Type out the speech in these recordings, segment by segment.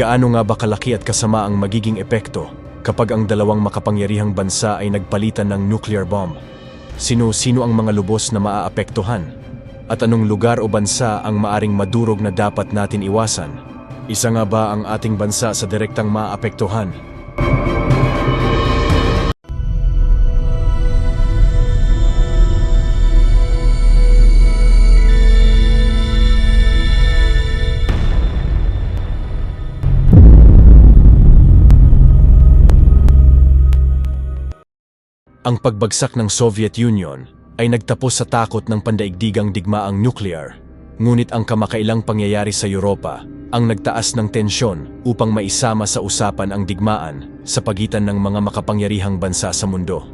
Gaano nga ba kalaki at kasama ang magiging epekto kapag ang dalawang makapangyarihang bansa ay nagpalitan ng nuclear bomb? Sino-sino ang mga lubos na maaapektuhan? At anong lugar o bansa ang maaring madurog na dapat natin iwasan? Isa nga ba ang ating bansa sa direktang maapektuhan? Ang pagbagsak ng Soviet Union ay nagtapos sa takot ng pandaigdigang digmaang nuclear. Ngunit ang kamakailang pangyayari sa Europa ang nagtaas ng tensyon upang maisama sa usapan ang digmaan sa pagitan ng mga makapangyarihang bansa sa mundo.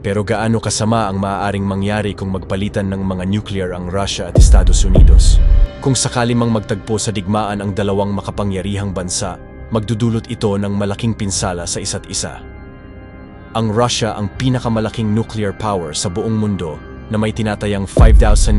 Pero gaano kasama ang maaaring mangyari kung magpalitan ng mga nuclear ang Russia at Estados Unidos? Kung sakali mang magtagpo sa digmaan ang dalawang makapangyarihang bansa, magdudulot ito ng malaking pinsala sa isa't isa. Ang Russia ang pinakamalaking nuclear power sa buong mundo na may tinatayang 5,977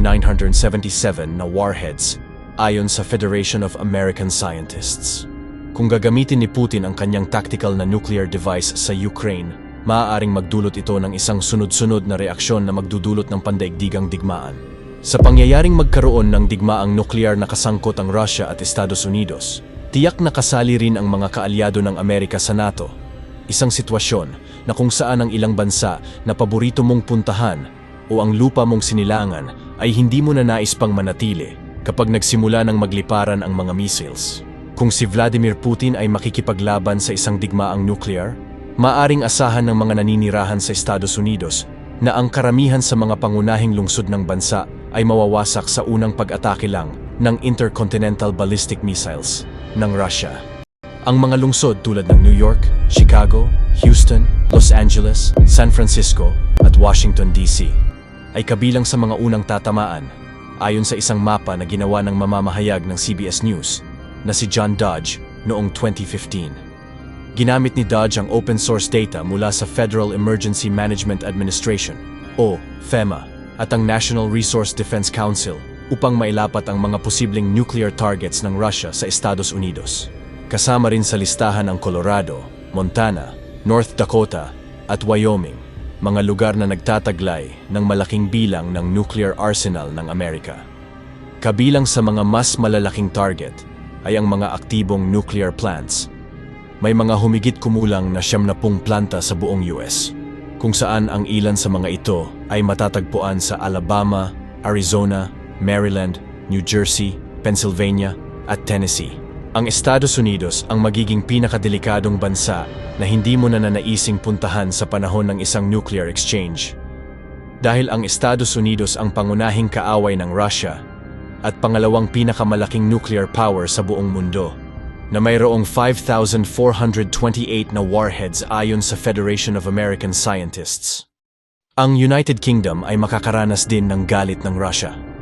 na warheads ayon sa Federation of American Scientists. Kung gagamitin ni Putin ang kanyang tactical na nuclear device sa Ukraine, maaaring magdulot ito ng isang sunod-sunod na reaksyon na magdudulot ng pandaigdigang digmaan. Sa pangyayaring magkaroon ng digmaang nuklear na kasangkot ang Russia at Estados Unidos, tiyak na kasali rin ang mga kaalyado ng Amerika sa NATO isang sitwasyon na kung saan ang ilang bansa na paborito mong puntahan o ang lupa mong sinilangan ay hindi mo na nais pang manatili kapag nagsimula ng magliparan ang mga missiles. Kung si Vladimir Putin ay makikipaglaban sa isang digmaang nuclear, maaring asahan ng mga naninirahan sa Estados Unidos na ang karamihan sa mga pangunahing lungsod ng bansa ay mawawasak sa unang pag-atake lang ng intercontinental ballistic missiles ng Russia. Ang mga lungsod tulad ng New York, Chicago, Houston, Los Angeles, San Francisco at Washington DC ay kabilang sa mga unang tatamaan ayon sa isang mapa na ginawa ng mamamahayag ng CBS News na si John Dodge noong 2015. Ginamit ni Dodge ang open source data mula sa Federal Emergency Management Administration o FEMA at ang National Resource Defense Council upang mailapat ang mga posibleng nuclear targets ng Russia sa Estados Unidos. Kasama rin sa listahan ang Colorado, Montana, North Dakota at Wyoming, mga lugar na nagtataglay ng malaking bilang ng nuclear arsenal ng Amerika. Kabilang sa mga mas malalaking target ay ang mga aktibong nuclear plants. May mga humigit kumulang na siyam na pung planta sa buong US, kung saan ang ilan sa mga ito ay matatagpuan sa Alabama, Arizona, Maryland, New Jersey, Pennsylvania at Tennessee. Ang Estados Unidos ang magiging pinakadelikadong bansa na hindi mo na nanaising puntahan sa panahon ng isang nuclear exchange. Dahil ang Estados Unidos ang pangunahing kaaway ng Russia at pangalawang pinakamalaking nuclear power sa buong mundo na mayroong 5,428 na warheads ayon sa Federation of American Scientists. Ang United Kingdom ay makakaranas din ng galit ng Russia.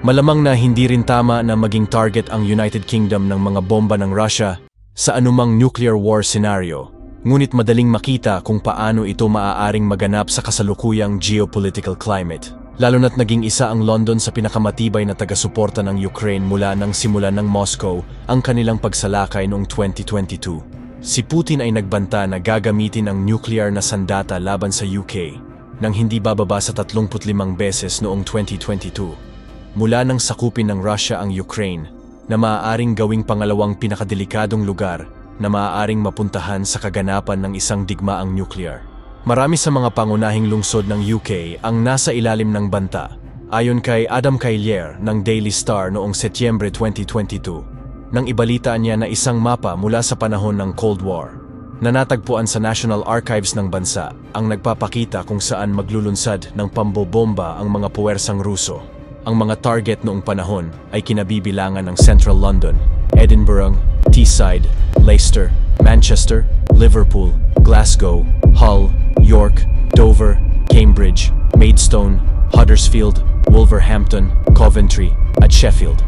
Malamang na hindi rin tama na maging target ang United Kingdom ng mga bomba ng Russia sa anumang nuclear war scenario, ngunit madaling makita kung paano ito maaaring maganap sa kasalukuyang geopolitical climate. Lalo na't naging isa ang London sa pinakamatibay na taga-suporta ng Ukraine mula nang simulan ng Moscow ang kanilang pagsalakay noong 2022. Si Putin ay nagbanta na gagamitin ang nuclear na sandata laban sa UK nang hindi bababa sa 35 beses noong 2022 mula nang sakupin ng Russia ang Ukraine na maaaring gawing pangalawang pinakadelikadong lugar na maaaring mapuntahan sa kaganapan ng isang digmaang nuclear. Marami sa mga pangunahing lungsod ng UK ang nasa ilalim ng banta, ayon kay Adam Kailier ng Daily Star noong Setyembre 2022, nang ibalita niya na isang mapa mula sa panahon ng Cold War na natagpuan sa National Archives ng bansa ang nagpapakita kung saan maglulunsad ng pambobomba ang mga puwersang Ruso. Ang mga target noong panahon ay kinabibilangan ng Central London, Edinburgh, Teesside, Leicester, Manchester, Liverpool, Glasgow, Hull, York, Dover, Cambridge, Maidstone, Huddersfield, Wolverhampton, Coventry, at Sheffield.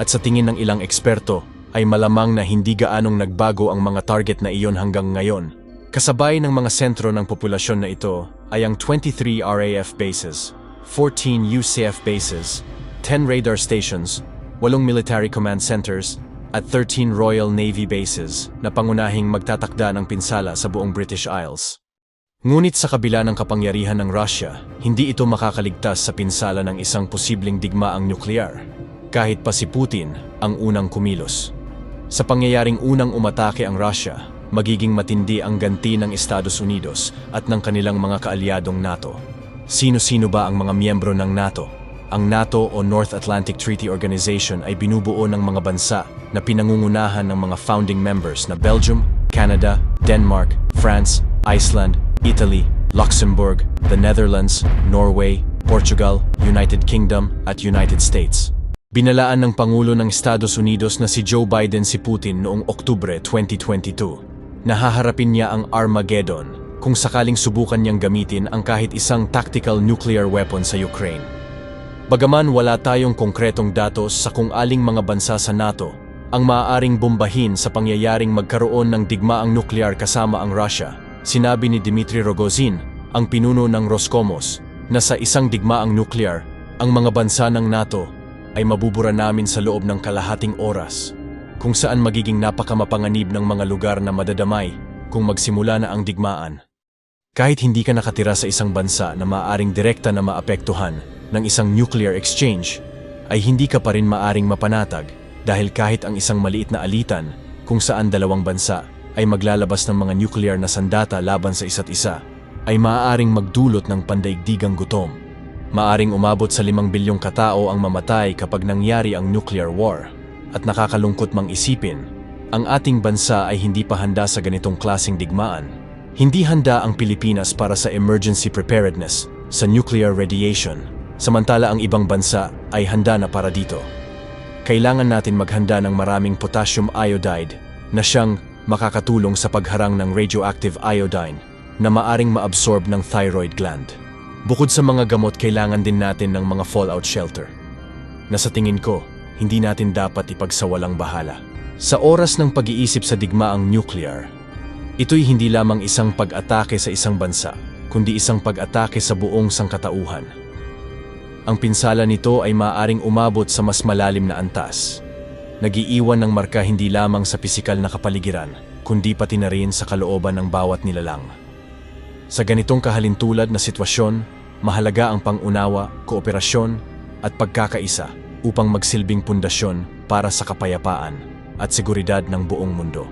At sa tingin ng ilang eksperto, ay malamang na hindi gaanong nagbago ang mga target na iyon hanggang ngayon. Kasabay ng mga sentro ng populasyon na ito ay ang 23 RAF bases, 14 UCF bases, 10 radar stations, 8 military command centers, at 13 Royal Navy bases na pangunahing magtatakda ng pinsala sa buong British Isles. Ngunit sa kabila ng kapangyarihan ng Russia, hindi ito makakaligtas sa pinsala ng isang posibleng digmaang nuklear, kahit pa si Putin ang unang kumilos. Sa pangyayaring unang umatake ang Russia, magiging matindi ang ganti ng Estados Unidos at ng kanilang mga kaalyadong NATO. Sino-sino ba ang mga miyembro ng NATO? Ang NATO o North Atlantic Treaty Organization ay binubuo ng mga bansa na pinangungunahan ng mga founding members na Belgium, Canada, Denmark, France, Iceland, Italy, Luxembourg, the Netherlands, Norway, Portugal, United Kingdom at United States. Binalaan ng Pangulo ng Estados Unidos na si Joe Biden si Putin noong Oktubre 2022. Nahaharapin niya ang Armageddon kung sakaling subukan niyang gamitin ang kahit isang tactical nuclear weapon sa Ukraine. Bagaman wala tayong konkretong datos sa kung aling mga bansa sa NATO ang maaaring bombahin sa pangyayaring magkaroon ng digmaang nuklear kasama ang Russia, sinabi ni Dmitry Rogozin, ang pinuno ng Roscosmos, na sa isang digmaang nuklear, ang mga bansa ng NATO ay mabubura namin sa loob ng kalahating oras, kung saan magiging napakamapanganib ng mga lugar na madadamay kung magsimula na ang digmaan. Kahit hindi ka nakatira sa isang bansa na maaaring direkta na maapektuhan ng isang nuclear exchange, ay hindi ka pa rin maaring mapanatag dahil kahit ang isang maliit na alitan kung saan dalawang bansa ay maglalabas ng mga nuclear na sandata laban sa isa't isa, ay maaaring magdulot ng pandaigdigang gutom. Maaring umabot sa limang bilyong katao ang mamatay kapag nangyari ang nuclear war. At nakakalungkot mang isipin, ang ating bansa ay hindi pa handa sa ganitong klasing digmaan. Hindi handa ang Pilipinas para sa emergency preparedness sa nuclear radiation, samantala ang ibang bansa ay handa na para dito. Kailangan natin maghanda ng maraming potassium iodide na siyang makakatulong sa pagharang ng radioactive iodine na maaring maabsorb ng thyroid gland. Bukod sa mga gamot, kailangan din natin ng mga fallout shelter. Na sa tingin ko, hindi natin dapat ipagsawalang bahala. Sa oras ng pag-iisip sa digmaang nuclear, ito'y hindi lamang isang pag-atake sa isang bansa, kundi isang pag-atake sa buong sangkatauhan. Ang pinsala nito ay maaaring umabot sa mas malalim na antas. Nagiiwan ng marka hindi lamang sa pisikal na kapaligiran, kundi pati na rin sa kalooban ng bawat nilalang. Sa ganitong kahalintulad na sitwasyon, mahalaga ang pangunawa, kooperasyon at pagkakaisa upang magsilbing pundasyon para sa kapayapaan at seguridad ng buong mundo.